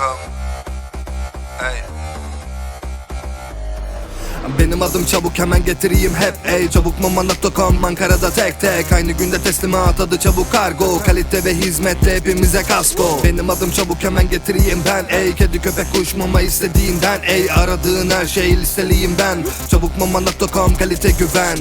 Hey. Benim adım çabuk hemen getireyim hep. Ey Çabuk mamanakto.com Ankara'da tek tek. Aynı günde teslimat adı çabuk kargo. Kalite ve hizmette hepimize kasko. Benim adım çabuk hemen getireyim ben. Ey Kedi köpek kuş mama istediğinden. Ey Aradığın her şey listeliyim ben. Çabuk mamanakto.com kalite güven.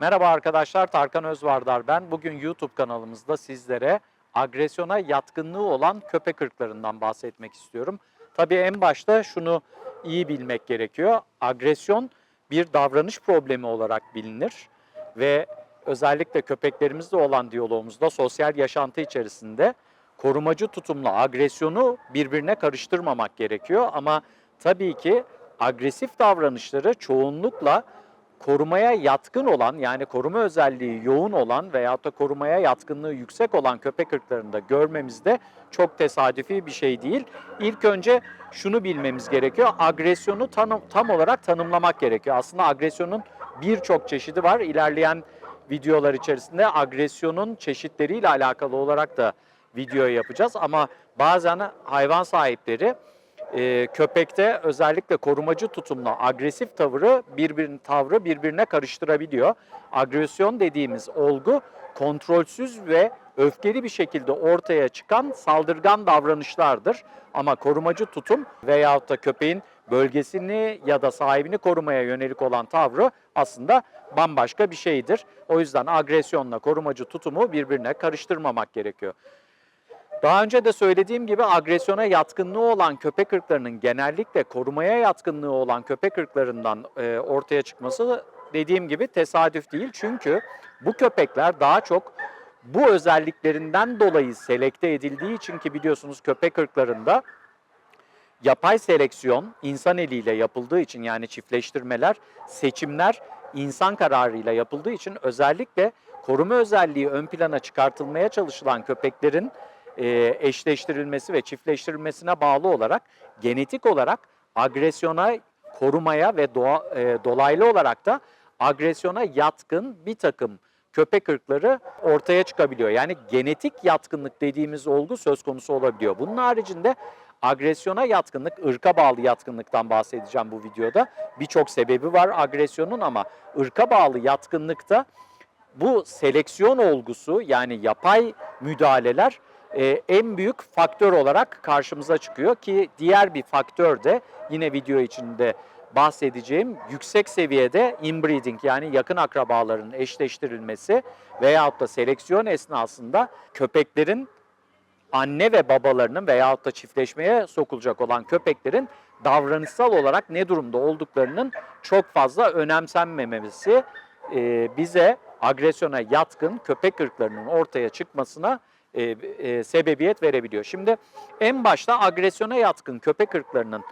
Merhaba arkadaşlar, Tarkan Özvardar ben. Bugün YouTube kanalımızda sizlere agresyona yatkınlığı olan köpek ırklarından bahsetmek istiyorum. Tabii en başta şunu iyi bilmek gerekiyor. Agresyon bir davranış problemi olarak bilinir ve özellikle köpeklerimizle olan diyalogumuzda sosyal yaşantı içerisinde korumacı tutumla agresyonu birbirine karıştırmamak gerekiyor ama tabii ki agresif davranışları çoğunlukla korumaya yatkın olan yani koruma özelliği yoğun olan veyahut da korumaya yatkınlığı yüksek olan köpek ırklarında görmemiz de çok tesadüfi bir şey değil. İlk önce şunu bilmemiz gerekiyor. Agresyonu tanım, tam olarak tanımlamak gerekiyor. Aslında agresyonun birçok çeşidi var. İlerleyen videolar içerisinde agresyonun çeşitleriyle alakalı olarak da video yapacağız ama bazen hayvan sahipleri e, köpekte özellikle korumacı tutumla agresif tavırı birbirinin tavrı birbirine karıştırabiliyor. Agresyon dediğimiz olgu kontrolsüz ve öfkeli bir şekilde ortaya çıkan saldırgan davranışlardır. Ama korumacı tutum veyahut da köpeğin bölgesini ya da sahibini korumaya yönelik olan tavrı aslında bambaşka bir şeydir. O yüzden agresyonla korumacı tutumu birbirine karıştırmamak gerekiyor. Daha önce de söylediğim gibi agresyona yatkınlığı olan köpek ırklarının genellikle korumaya yatkınlığı olan köpek ırklarından e, ortaya çıkması dediğim gibi tesadüf değil. Çünkü bu köpekler daha çok bu özelliklerinden dolayı selekte edildiği için ki biliyorsunuz köpek ırklarında yapay seleksiyon insan eliyle yapıldığı için yani çiftleştirmeler, seçimler insan kararıyla yapıldığı için özellikle koruma özelliği ön plana çıkartılmaya çalışılan köpeklerin e, eşleştirilmesi ve çiftleştirilmesine bağlı olarak genetik olarak agresyona, korumaya ve doğa, e, dolaylı olarak da agresyona yatkın bir takım köpek ırkları ortaya çıkabiliyor. Yani genetik yatkınlık dediğimiz olgu söz konusu olabiliyor. Bunun haricinde agresyona yatkınlık, ırka bağlı yatkınlıktan bahsedeceğim bu videoda. Birçok sebebi var agresyonun ama ırka bağlı yatkınlıkta bu seleksiyon olgusu yani yapay müdahaleler e, en büyük faktör olarak karşımıza çıkıyor ki diğer bir faktör de yine video içinde bahsedeceğim yüksek seviyede inbreeding yani yakın akrabaların eşleştirilmesi veyahut da seleksiyon esnasında köpeklerin anne ve babalarının veyahut da çiftleşmeye sokulacak olan köpeklerin davranışsal olarak ne durumda olduklarının çok fazla önemsenmemesi e, bize agresyona yatkın köpek ırklarının ortaya çıkmasına e, e, sebebiyet verebiliyor. Şimdi en başta agresyona yatkın köpek ırklarının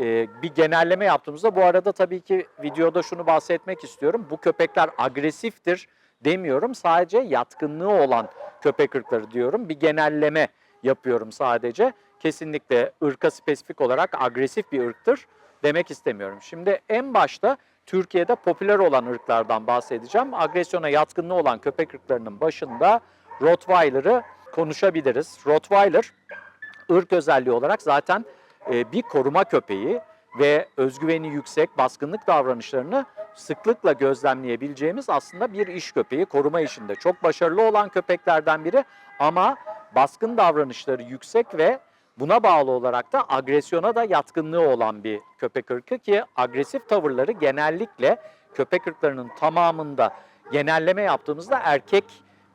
e, bir genelleme yaptığımızda bu arada tabii ki videoda şunu bahsetmek istiyorum. Bu köpekler agresiftir demiyorum. Sadece yatkınlığı olan köpek ırkları diyorum. Bir genelleme yapıyorum sadece. Kesinlikle ırka spesifik olarak agresif bir ırktır demek istemiyorum. Şimdi en başta Türkiye'de popüler olan ırklardan bahsedeceğim. Agresyona yatkınlığı olan köpek ırklarının başında Rottweiler'ı konuşabiliriz. Rottweiler ırk özelliği olarak zaten e, bir koruma köpeği ve özgüveni yüksek baskınlık davranışlarını sıklıkla gözlemleyebileceğimiz aslında bir iş köpeği. Koruma işinde çok başarılı olan köpeklerden biri ama baskın davranışları yüksek ve buna bağlı olarak da agresyona da yatkınlığı olan bir köpek ırkı ki agresif tavırları genellikle köpek ırklarının tamamında genelleme yaptığımızda erkek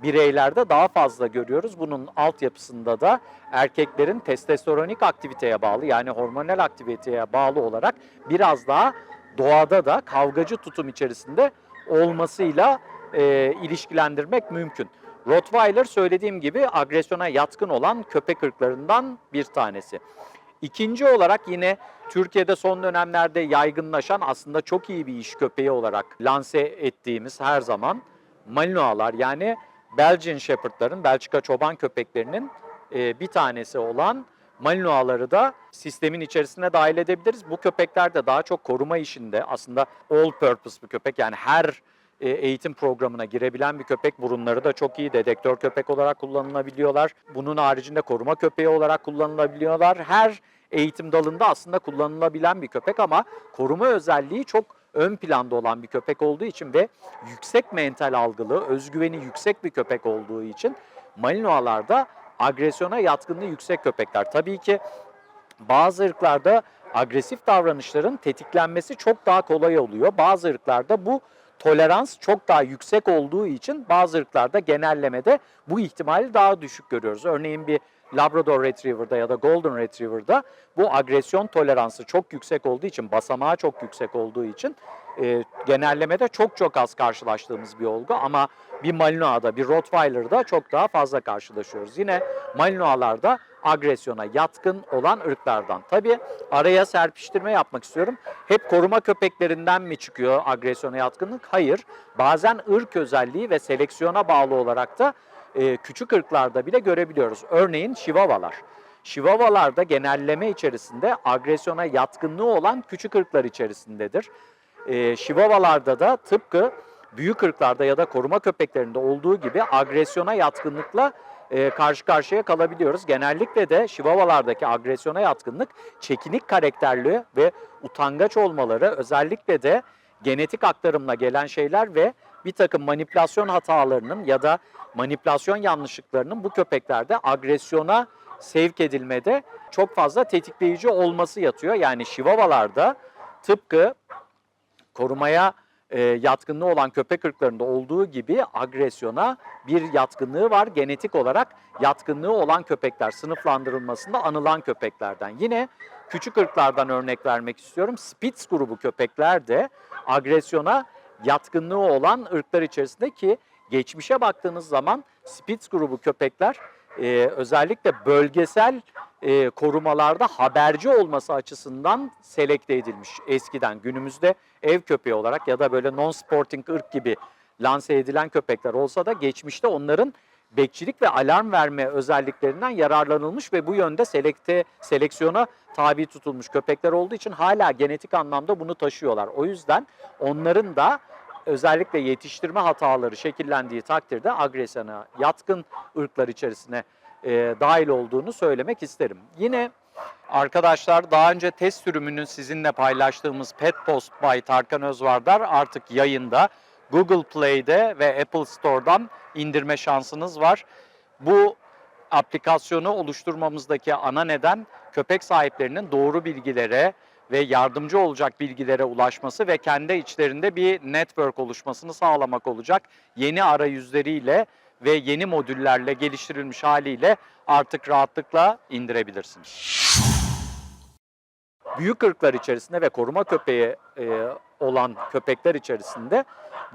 bireylerde daha fazla görüyoruz. Bunun altyapısında da erkeklerin testosteronik aktiviteye bağlı yani hormonal aktiviteye bağlı olarak biraz daha doğada da kavgacı tutum içerisinde olmasıyla e, ilişkilendirmek mümkün. Rottweiler söylediğim gibi agresyona yatkın olan köpek ırklarından bir tanesi. İkinci olarak yine Türkiye'de son dönemlerde yaygınlaşan aslında çok iyi bir iş köpeği olarak lanse ettiğimiz her zaman Malinois'lar yani Belgian Shepherd'ların, Belçika çoban köpeklerinin e, bir tanesi olan Malinois'ları da sistemin içerisine dahil edebiliriz. Bu köpekler de daha çok koruma işinde aslında all purpose bir köpek yani her e, eğitim programına girebilen bir köpek. Burunları da çok iyi. Dedektör köpek olarak kullanılabiliyorlar. Bunun haricinde koruma köpeği olarak kullanılabiliyorlar. Her eğitim dalında aslında kullanılabilen bir köpek ama koruma özelliği çok ön planda olan bir köpek olduğu için ve yüksek mental algılı, özgüveni yüksek bir köpek olduğu için Malinois'larda agresyona yatkınlığı yüksek köpekler. Tabii ki bazı ırklarda agresif davranışların tetiklenmesi çok daha kolay oluyor. Bazı ırklarda bu tolerans çok daha yüksek olduğu için bazı ırklarda genellemede bu ihtimali daha düşük görüyoruz. Örneğin bir Labrador Retriever'da ya da Golden Retriever'da bu agresyon toleransı çok yüksek olduğu için, basamağı çok yüksek olduğu için e, genellemede çok çok az karşılaştığımız bir olgu ama bir Malinois'da, bir Rottweiler'da çok daha fazla karşılaşıyoruz. Yine Malinois'larda agresyona yatkın olan ırklardan. Tabii araya serpiştirme yapmak istiyorum. Hep koruma köpeklerinden mi çıkıyor agresyona yatkınlık? Hayır. Bazen ırk özelliği ve seleksiyona bağlı olarak da e, küçük ırklarda bile görebiliyoruz. Örneğin şivavalar. Şivavalarda genelleme içerisinde agresyona yatkınlığı olan küçük ırklar içerisindedir. E, şivavalarda da tıpkı büyük ırklarda ya da koruma köpeklerinde olduğu gibi agresyona yatkınlıkla e, karşı karşıya kalabiliyoruz. Genellikle de şivavalardaki agresyona yatkınlık çekinik karakterli ve utangaç olmaları özellikle de genetik aktarımla gelen şeyler ve bir takım manipülasyon hatalarının ya da manipülasyon yanlışlıklarının bu köpeklerde agresyona sevk edilmede çok fazla tetikleyici olması yatıyor. Yani şivavalarda tıpkı korumaya e, yatkınlığı olan köpek ırklarında olduğu gibi agresyona bir yatkınlığı var. Genetik olarak yatkınlığı olan köpekler sınıflandırılmasında anılan köpeklerden. Yine küçük ırklardan örnek vermek istiyorum. Spitz grubu köpekler de agresyona yatkınlığı olan ırklar içerisinde ki geçmişe baktığınız zaman Spitz grubu köpekler e, özellikle bölgesel e, korumalarda haberci olması açısından selekte edilmiş eskiden. Günümüzde ev köpeği olarak ya da böyle non-sporting ırk gibi lanse edilen köpekler olsa da geçmişte onların bekçilik ve alarm verme özelliklerinden yararlanılmış ve bu yönde selekte seleksiyona tabi tutulmuş köpekler olduğu için hala genetik anlamda bunu taşıyorlar. O yüzden onların da özellikle yetiştirme hataları şekillendiği takdirde agresyona yatkın ırklar içerisine e, dahil olduğunu söylemek isterim. Yine arkadaşlar daha önce test sürümünü sizinle paylaştığımız Pet Post by Tarkan Özvardar artık yayında. Google Play'de ve Apple Store'dan indirme şansınız var. Bu aplikasyonu oluşturmamızdaki ana neden köpek sahiplerinin doğru bilgilere ve yardımcı olacak bilgilere ulaşması ve kendi içlerinde bir network oluşmasını sağlamak olacak. Yeni arayüzleriyle ve yeni modüllerle geliştirilmiş haliyle artık rahatlıkla indirebilirsiniz. Büyük ırklar içerisinde ve koruma köpeği e, olan köpekler içerisinde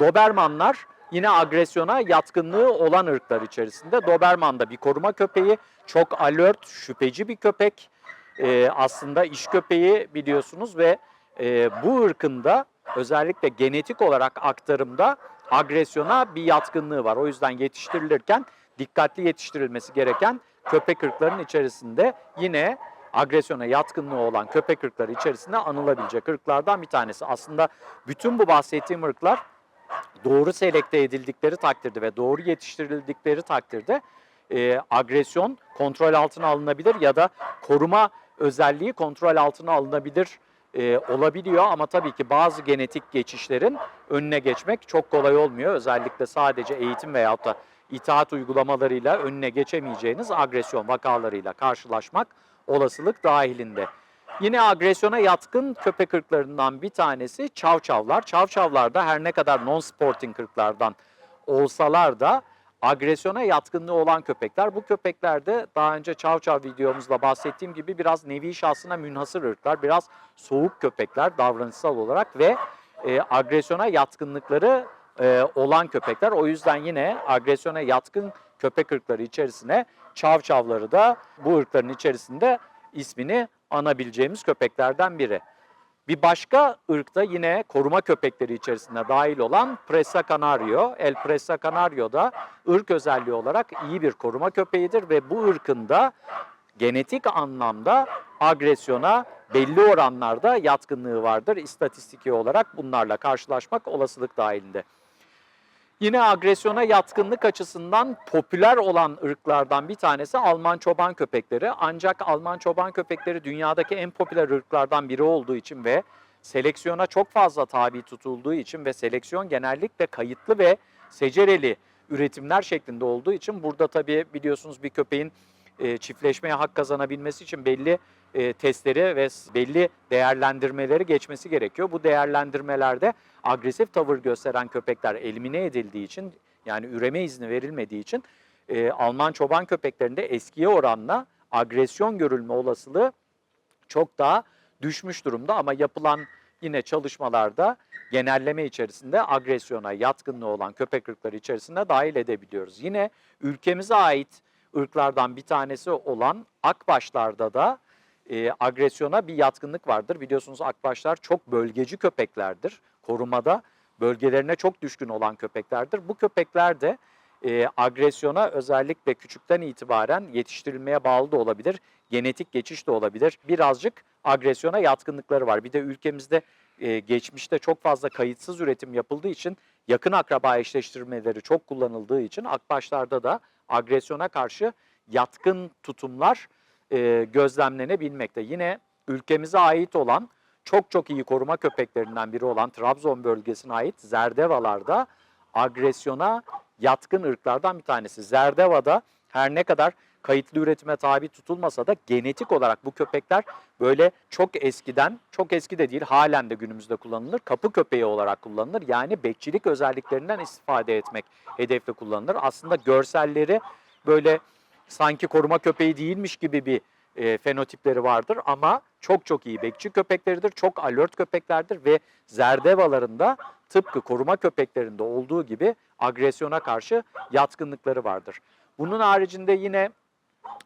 Dobermanlar yine agresyona yatkınlığı olan ırklar içerisinde. Doberman da bir koruma köpeği, çok alert, şüpheci bir köpek. E, aslında iş köpeği biliyorsunuz ve e, bu ırkında özellikle genetik olarak aktarımda agresyona bir yatkınlığı var. O yüzden yetiştirilirken dikkatli yetiştirilmesi gereken köpek ırklarının içerisinde yine agresyona yatkınlığı olan köpek ırkları içerisinde anılabilecek ırklardan bir tanesi. Aslında bütün bu bahsettiğim ırklar doğru selekte edildikleri takdirde ve doğru yetiştirildikleri takdirde e, agresyon kontrol altına alınabilir ya da koruma özelliği kontrol altına alınabilir e, olabiliyor ama tabii ki bazı genetik geçişlerin önüne geçmek çok kolay olmuyor. Özellikle sadece eğitim veyahut da itaat uygulamalarıyla önüne geçemeyeceğiniz agresyon vakalarıyla karşılaşmak olasılık dahilinde. Yine agresyona yatkın köpek ırklarından bir tanesi çavçavlar. Çavçavlar da her ne kadar non-sporting ırklardan olsalar da agresyona yatkınlığı olan köpekler. Bu köpekler de daha önce çavçav videomuzda bahsettiğim gibi biraz nevi şahsına münhasır ırklar. Biraz soğuk köpekler davranışsal olarak ve e, agresyona yatkınlıkları e, olan köpekler. O yüzden yine agresyona yatkın köpek ırkları içerisine çavçavları da bu ırkların içerisinde ismini anabileceğimiz köpeklerden biri. Bir başka ırkta yine koruma köpekleri içerisinde dahil olan Presa Canario. El Presa Canario da ırk özelliği olarak iyi bir koruma köpeğidir ve bu ırkın da genetik anlamda agresyona belli oranlarda yatkınlığı vardır. İstatistiki olarak bunlarla karşılaşmak olasılık dahilinde. Yine agresyona yatkınlık açısından popüler olan ırklardan bir tanesi Alman çoban köpekleri. Ancak Alman çoban köpekleri dünyadaki en popüler ırklardan biri olduğu için ve seleksiyona çok fazla tabi tutulduğu için ve seleksiyon genellikle kayıtlı ve secereli üretimler şeklinde olduğu için burada tabii biliyorsunuz bir köpeğin çiftleşmeye hak kazanabilmesi için belli e, testleri ve belli değerlendirmeleri geçmesi gerekiyor. Bu değerlendirmelerde agresif tavır gösteren köpekler elimine edildiği için yani üreme izni verilmediği için e, Alman çoban köpeklerinde eskiye oranla agresyon görülme olasılığı çok daha düşmüş durumda ama yapılan yine çalışmalarda genelleme içerisinde agresyona yatkınlığı olan köpek ırkları içerisinde dahil edebiliyoruz. Yine ülkemize ait ırklardan bir tanesi olan akbaşlarda da e, agresyona bir yatkınlık vardır. Biliyorsunuz akbaşlar çok bölgeci köpeklerdir. Korumada bölgelerine çok düşkün olan köpeklerdir. Bu köpekler de e, agresyona özellikle küçükten itibaren yetiştirilmeye bağlı da olabilir. Genetik geçiş de olabilir. Birazcık agresyona yatkınlıkları var. Bir de ülkemizde e, geçmişte çok fazla kayıtsız üretim yapıldığı için yakın akraba eşleştirmeleri çok kullanıldığı için akbaşlarda da agresyona karşı yatkın tutumlar e, gözlemlenebilmekte. Yine ülkemize ait olan çok çok iyi koruma köpeklerinden biri olan Trabzon bölgesine ait Zerdevalarda agresyona yatkın ırklardan bir tanesi. Zerdeva'da her ne kadar kayıtlı üretime tabi tutulmasa da genetik olarak bu köpekler böyle çok eskiden, çok eski de değil halen de günümüzde kullanılır. Kapı köpeği olarak kullanılır. Yani bekçilik özelliklerinden istifade etmek hedefle kullanılır. Aslında görselleri böyle sanki koruma köpeği değilmiş gibi bir e, fenotipleri vardır ama çok çok iyi bekçi köpekleridir, çok alert köpeklerdir ve zerdevalarında tıpkı koruma köpeklerinde olduğu gibi agresyona karşı yatkınlıkları vardır. Bunun haricinde yine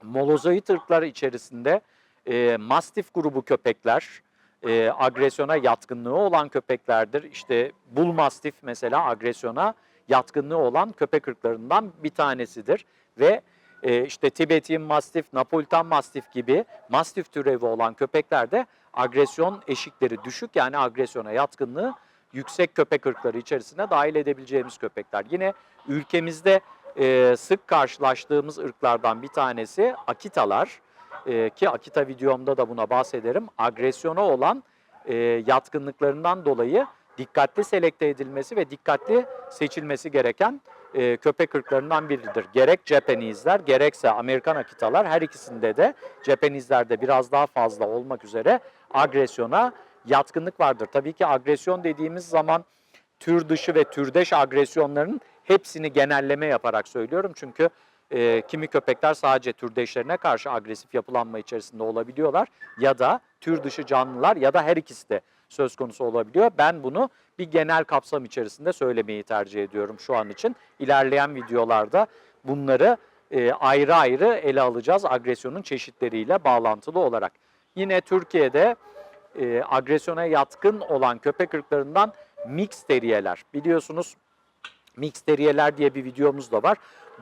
molozoid ırklar içerisinde e, mastif grubu köpekler, e, agresyona yatkınlığı olan köpeklerdir. İşte bull mastif mesela agresyona yatkınlığı olan köpek ırklarından bir tanesidir ve e, işte Tibetin Mastif, Napolitan Mastif gibi Mastif türevi olan köpeklerde agresyon eşikleri düşük yani agresyona yatkınlığı yüksek köpek ırkları içerisine dahil edebileceğimiz köpekler. Yine ülkemizde e, sık karşılaştığımız ırklardan bir tanesi Akitalar E, ki Akita videomda da buna bahsederim. Agresyona olan e, yatkınlıklarından dolayı dikkatli selekte edilmesi ve dikkatli seçilmesi gereken e, köpek ırklarından biridir. Gerek Japanese'ler gerekse Amerikan Akitalar her ikisinde de Japanese'lerde biraz daha fazla olmak üzere agresyona yatkınlık vardır. Tabii ki agresyon dediğimiz zaman tür dışı ve türdeş agresyonların hepsini genelleme yaparak söylüyorum. Çünkü e, kimi köpekler sadece türdeşlerine karşı agresif yapılanma içerisinde olabiliyorlar ya da tür dışı canlılar ya da her ikisi de söz konusu olabiliyor. Ben bunu bir genel kapsam içerisinde söylemeyi tercih ediyorum şu an için. İlerleyen videolarda bunları e, ayrı ayrı ele alacağız agresyonun çeşitleriyle bağlantılı olarak. Yine Türkiye'de e, agresyona yatkın olan köpek ırklarından mix teriyeler. Biliyorsunuz mix teriyeler diye bir videomuz da var.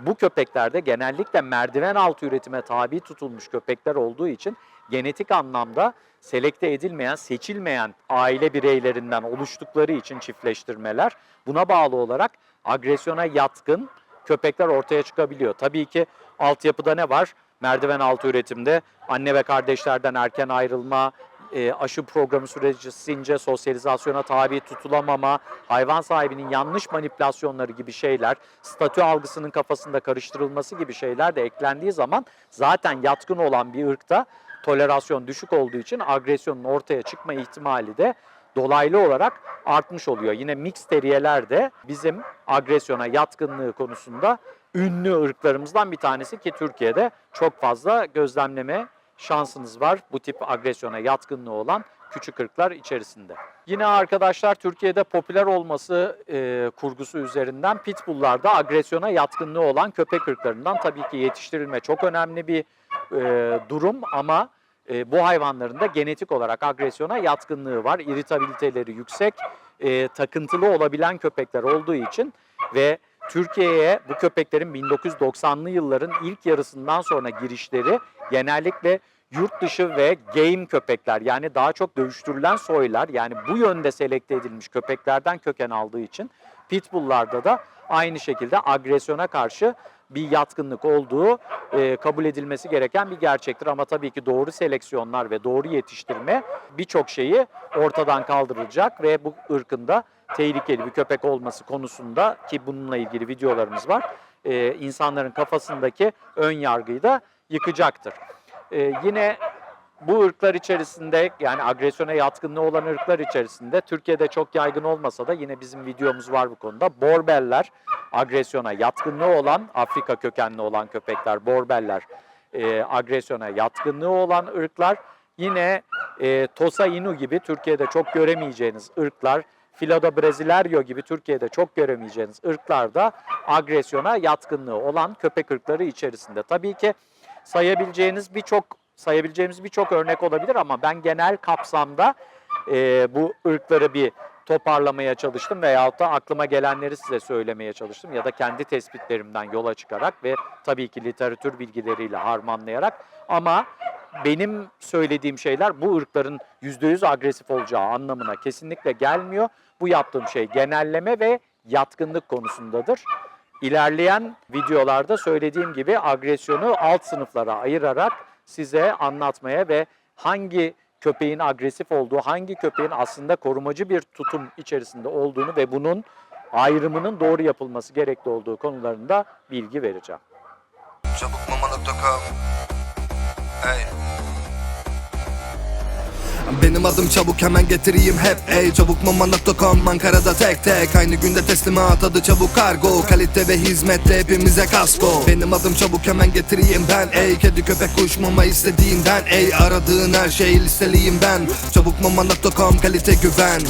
Bu köpeklerde genellikle merdiven altı üretime tabi tutulmuş köpekler olduğu için genetik anlamda selekte edilmeyen, seçilmeyen aile bireylerinden oluştukları için çiftleştirmeler buna bağlı olarak agresyona yatkın köpekler ortaya çıkabiliyor. Tabii ki altyapıda ne var? Merdiven altı üretimde anne ve kardeşlerden erken ayrılma, e, aşı programı sürecince sosyalizasyona tabi tutulamama, hayvan sahibinin yanlış manipülasyonları gibi şeyler, statü algısının kafasında karıştırılması gibi şeyler de eklendiği zaman zaten yatkın olan bir ırkta tolerasyon düşük olduğu için agresyonun ortaya çıkma ihtimali de dolaylı olarak artmış oluyor. Yine mix teriyeler de bizim agresyona yatkınlığı konusunda ünlü ırklarımızdan bir tanesi ki Türkiye'de çok fazla gözlemleme şansınız var bu tip agresyona yatkınlığı olan küçük ırklar içerisinde. Yine arkadaşlar Türkiye'de popüler olması e, kurgusu üzerinden pitbulllarda agresyona yatkınlığı olan köpek ırklarından tabii ki yetiştirilme çok önemli bir e, durum ama e, bu hayvanların da genetik olarak agresyona yatkınlığı var. İritabiliteleri yüksek, e, takıntılı olabilen köpekler olduğu için ve Türkiye'ye bu köpeklerin 1990'lı yılların ilk yarısından sonra girişleri genellikle yurt dışı ve game köpekler yani daha çok dövüştürülen soylar yani bu yönde selekte edilmiş köpeklerden köken aldığı için pitbulllarda da aynı şekilde agresyona karşı bir yatkınlık olduğu e, kabul edilmesi gereken bir gerçektir. Ama tabii ki doğru seleksiyonlar ve doğru yetiştirme birçok şeyi ortadan kaldıracak ve bu ırkın da tehlikeli bir köpek olması konusunda ki bununla ilgili videolarımız var. e, insanların kafasındaki ön yargıyı da yıkacaktır. E, yine bu ırklar içerisinde yani agresyona yatkınlığı olan ırklar içerisinde Türkiye'de çok yaygın olmasa da yine bizim videomuz var bu konuda. Borbeller agresyona yatkınlığı olan Afrika kökenli olan köpekler, borbeller e, agresyona yatkınlığı olan ırklar. Yine e, Tosa Inu gibi Türkiye'de çok göremeyeceğiniz ırklar, Filoda Brasilerio gibi Türkiye'de çok göremeyeceğiniz ırklar da agresyona yatkınlığı olan köpek ırkları içerisinde. Tabii ki sayabileceğiniz birçok sayabileceğimiz birçok örnek olabilir ama ben genel kapsamda e, bu ırkları bir toparlamaya çalıştım veyahut da aklıma gelenleri size söylemeye çalıştım ya da kendi tespitlerimden yola çıkarak ve tabii ki literatür bilgileriyle harmanlayarak ama benim söylediğim şeyler bu ırkların %100 agresif olacağı anlamına kesinlikle gelmiyor. Bu yaptığım şey genelleme ve yatkınlık konusundadır. İlerleyen videolarda söylediğim gibi agresyonu alt sınıflara ayırarak size anlatmaya ve hangi köpeğin agresif olduğu, hangi köpeğin aslında korumacı bir tutum içerisinde olduğunu ve bunun ayrımının doğru yapılması gerekli olduğu konularında bilgi vereceğim. Çabukmama.com Hey Benim adım çabuk hemen getireyim hep. Ey Çabukmama.com Ankara'da tek tek. Aynı günde teslimat adı çabuk kargo. Kalite ve hizmette hepimize kasko. Benim adım çabuk hemen getireyim ben. Ey Kedi köpek kuş mama istediğinden. Ey Aradığın her şey listeliyim ben. Çabukmama.com kalite güven